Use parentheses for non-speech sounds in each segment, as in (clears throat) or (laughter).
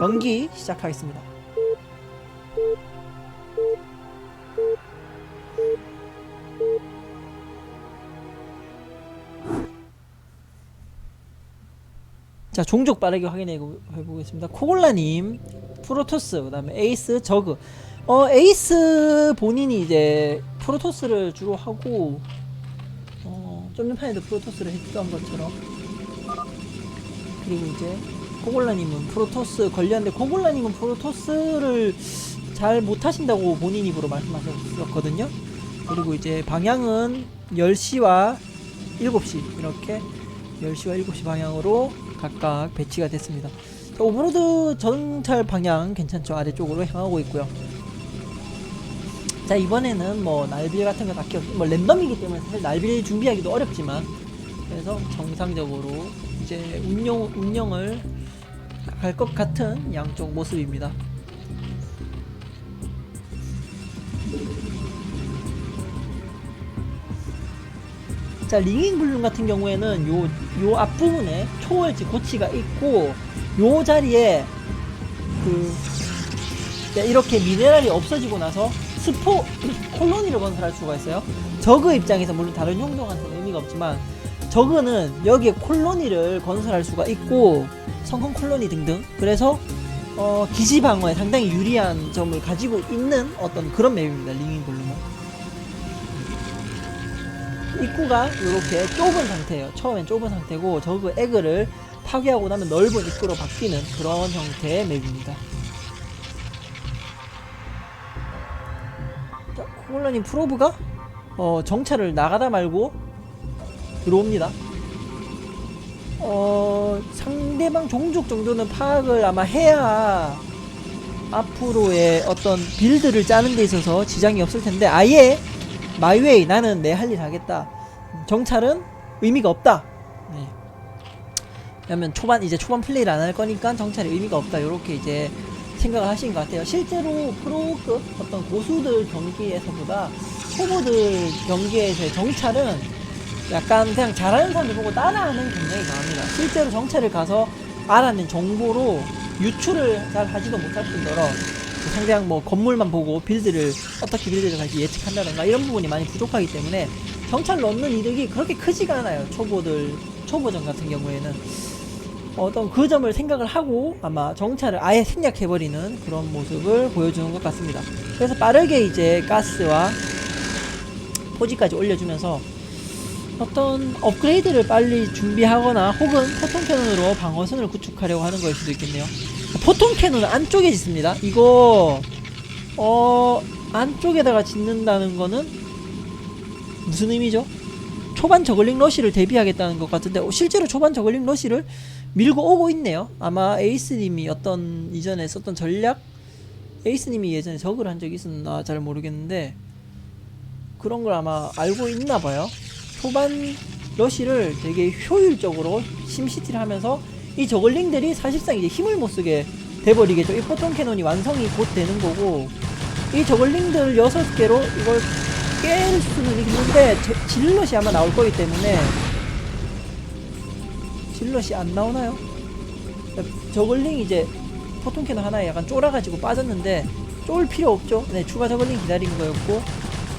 경기 시작하겠습니다. 자 종족 빠르게 확인해 보- 해보겠습니다. 코골라님, 프로토스, 그다음에 에이스, 저그. 어 에이스 본인이 이제 프로토스를 주로 하고 어, 좀 전판에도 프로토스를 했던 것처럼 그리고 이제 코골라님은 프로토스 관리하는데 코골라님은 프로토스를 잘 못하신다고 본인 입으로 말씀하셨었거든요. 그리고 이제 방향은 10시와 7시 이렇게 10시와 7시 방향으로 각각 배치가 됐습니다. 자, 오브로드 정찰 방향 괜찮죠? 아래쪽으로 향하고 있고요. 자 이번에는 뭐 날빌 같은 거 딱히 없, 뭐 랜덤이기 때문에 사실 날빌 준비하기도 어렵지만 그래서 정상적으로 이제 운영 운영을 할것 같은 양쪽 모습입니다. 자 링잉 블룸 같은 경우에는 요 요 앞부분에 초월지 고치가 있고 요 자리에 그 자, 이렇게 미네랄이 없어지고 나서 스포 (clears throat) 콜로니를 건설할 수가 있어요. 저그 입장에서 물론 다른 용도한테는 의미가 없지만 저그는 여기에 콜로니를 건설할 수가 있고 성큰 콜로니 등등 그래서 어, 기지 방어에 상당히 유리한 점을 가지고 있는 어떤 그런 맵입니다. 링잉 블룸은. 입구가 이렇게 좁은 상태예요. 처음엔 좁은 상태고 저그 에그를 파괴하고 나면 넓은 입구로 바뀌는 그런 형태의 맵입니다. 자, 코골라님 프로브가 어, 정찰을 나가다 말고 들어옵니다. 어, 상대방 종족 정도는 파악을 아마 해야 앞으로의 어떤 빌드를 짜는 데 있어서 지장이 없을 텐데 아예 마이웨이 나는 내 할 일 하겠다. 정찰은 의미가 없다. 네. 왜냐면 초반 이제 초반 플레이를 안 할 거니까 정찰이 의미가 없다. 이렇게 이제 생각을 하신 것 같아요. 실제로 프로급 어떤 고수들 경기에서보다 초보들 경기에서의 정찰은 약간 그냥 잘하는 사람들 보고 따라하는 경향이 강합니다. 실제로 정찰을 가서 알아낸 정보로 유출을 잘 하지도 못할 뿐더러 그 상대방 뭐 건물만 보고 빌드를 어떻게 빌드를 갈지 예측한다던가 이런 부분이 많이 부족하기 때문에 정찰로 얻는 이득이 그렇게 크지가 않아요. 초보들 초보전 같은 경우에는 어떤 그 점을 생각을 하고 아마 정찰을 아예 생략해버리는 그런 모습을 보여주는 것 같습니다. 그래서 빠르게 이제 가스와 포지까지 올려주면서 어떤 업그레이드를 빨리 준비하거나 혹은 포통 캐논으로 방어선을 구축하려고 하는 거일 수도 있겠네요. 포통 캐논은 안쪽에 짓습니다. 이거 어 안쪽에다가 짓는다는 거는 무슨 의미죠? 초반 저글링 러시를 대비하겠다는 것 같은데 어, 실제로 초반 저글링 러시를 밀고 오고 있네요. 아마 에이스님이 어떤 이전에 썼던 전략 에이스님이 예전에 저그를 한 적이 있었나 잘 모르겠는데 그런 걸 아마 알고 있나 봐요. 초반 러시를 되게 효율적으로 심시티를 하면서 이 저글링들이 사실상 이제 힘을 못 쓰게 돼버리겠죠. 이 포통 캐논이 완성이 곧 되는 거고 이 저글링들 6개로 이걸 깰 수는 있는데 저- 질럿이 아마 나올 거기 때문에 질럿이 안 나오나요? 저글링 이제 포통 캐논 하나에 약간 쫄아가지고 빠졌는데 쫄 필요 없죠. 네, 추가 저글링 기다린 거였고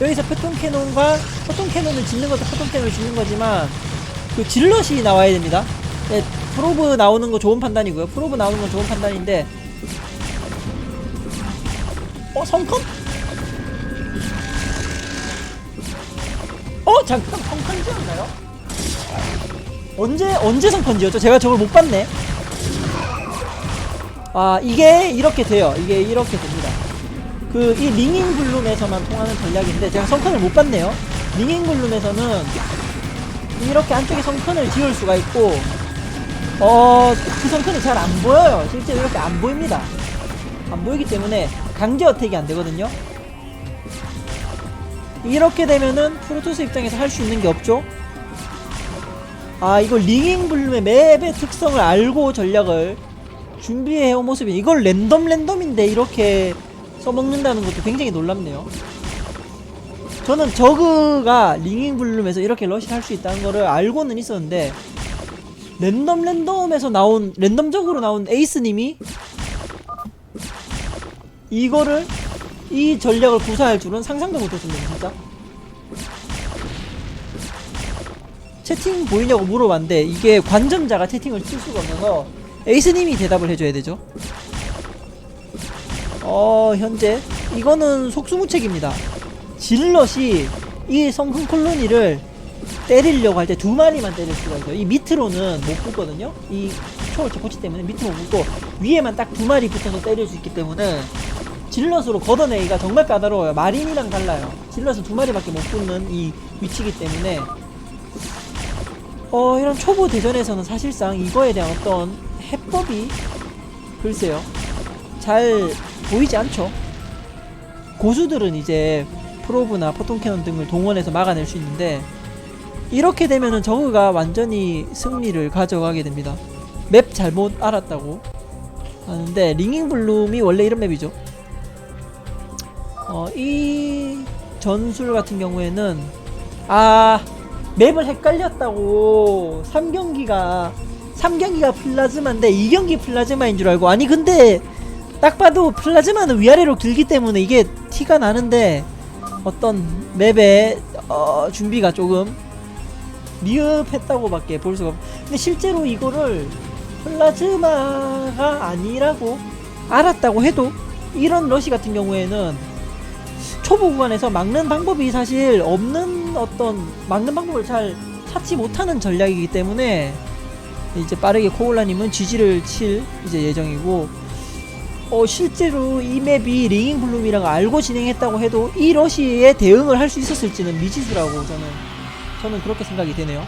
여기서 포통 캐논과 포통 캐논을 짓는 것도 포통 캐논을 짓는 거지만 그 질럿이 나와야 됩니다. 네, 프로브 나오는 거 좋은 판단이고요. 프로브 나오는 건 좋은 판단인데 어 성컴? 어 잠깐 성컨지였나요? 언제 언제 성컨지였죠? 제가 저걸 못 봤네. 아 이게 이렇게 돼요. 이게 이렇게 됩니다. 그 이 링잉 블룸에서만 통하는 전략인데 제가 성컨을 못 봤네요. 링잉 블룸에서는 이렇게 안쪽에 성컨을 지을 수가 있고 어그 성컨이 잘 안 보여요. 실제로 이렇게 안 보입니다. 안 보이기 때문에 강제 어택이 안 되거든요. 이렇게 되면은 프로토스 입장에서 할 수 있는 게 없죠. 아 이거 링잉 블룸의 맵의 특성을 알고 전략을 준비해온 모습이 이걸 랜덤 랜덤인데 이렇게 써먹는다는 것도 굉장히 놀랍네요. 저는 저그가 링잉 블룸에서 이렇게 러시를 할 수 있다는 거를 알고는 있었는데 랜덤 랜덤에서 나온 랜덤적으로 나온 에이스님이 이거를 이 전략을 구사할 줄은 상상도 못했습니다 진짜 채팅 보이냐고 물어봤는데 이게 관전자가 채팅을 칠 수가 없어서 에이스님이 대답을 해줘야 되죠 어 현재. 이거는 속수무책입니다. 질럿이 이 성큰 콜로니를 때리려고 할 때 두 마리만 때릴 수가 있어요. 이 밑으로는 못 붙거든요. 이 초월체 코치 때문에 밑으로 못 붙고 위에만 딱 두 마리 붙어서 때릴 수 있기 때문에 질럿으로 걷어내기가 정말 까다로워요. 마린이랑 달라요. 질럿은 두 마리밖에 못 붙는 이 위치이기 때문에. 어 이런 초보 대전에서는 사실상 이거에 대한 어떤 해법이 글쎄요 잘 보이지 않죠? 고수들은 이제 프로브나 포통캐논 등을 동원해서 막아낼 수 있는데 이렇게 되면은 저그가 완전히 승리를 가져가게 됩니다. 맵 잘못 알았다고 하는데 링잉 블룸이 원래 이런 맵이죠. 어, 이 전술 같은 경우에는 아 맵을 헷갈렸다고. 3경기가 3경기가 플라즈마인데 2경기 플라즈마인 줄 알고. 아니 근데 딱 봐도 플라즈마는 위아래로 길기 때문에 이게 티가 나는데 어떤 맵의 어, 준비가 조금 미흡했다고 밖에 볼 수가 없. 근데 실제로 이거를 플라즈마가 아니라고 알았다고 해도 이런 러시 같은 경우에는 초보 구간에서 막는 방법이 사실 없는 어떤 막는 방법을 잘 찾지 못하는 전략이기 때문에 이제 빠르게 코올라님은 GG를 칠 이제 예정이고 어 실제로 이 맵이 링잉 블룸이랑 알고 진행했다고 해도 이 러시에 대응을 할 수 있었을지는 미지수라고 저는 저는 그렇게 생각이 되네요.